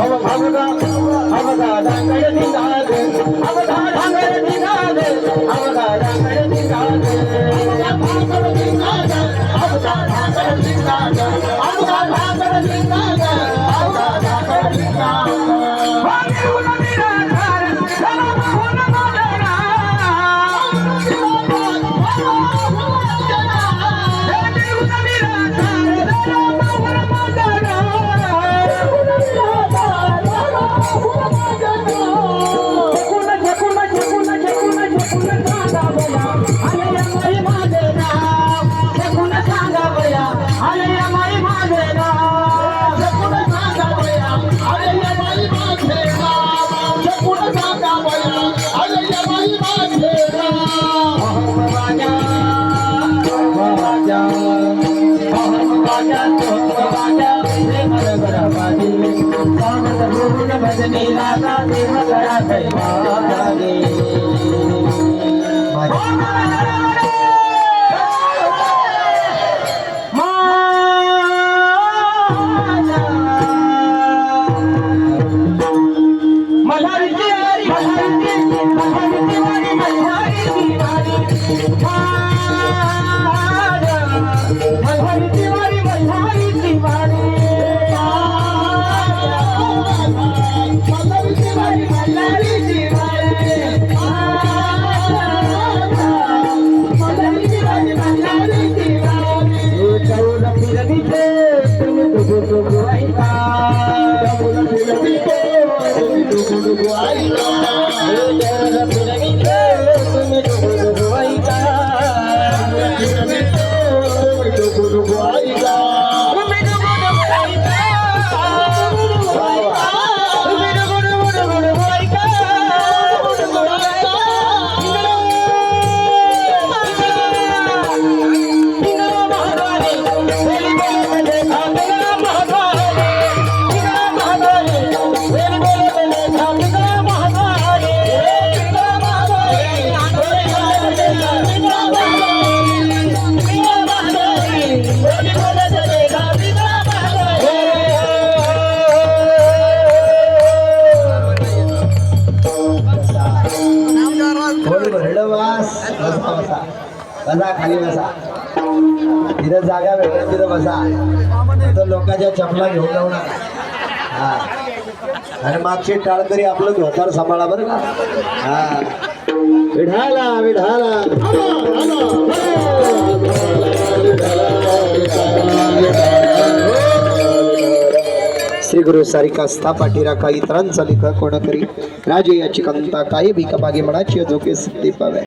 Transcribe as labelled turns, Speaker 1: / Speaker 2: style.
Speaker 1: అవగా అవగా అవగా ભજની રાધા દેવ કરા થઈ માતા Uruguai बसा खाली बसा. तिथं जागा वेगळ्या तिथं बसा. तर लोकांच्या चपला घेऊन जाऊ नका. हा. आणि टाळ तरी आपलं धोतर सांभाळा बरं का. हा. विढाला विढाला. श्री गुरु सारिका स्थापाठी राखा इतरांचा लेखक कोणतरी. राजे याची कंता काही भिका मागे म्हणाची झोके सिद्धी पाव्या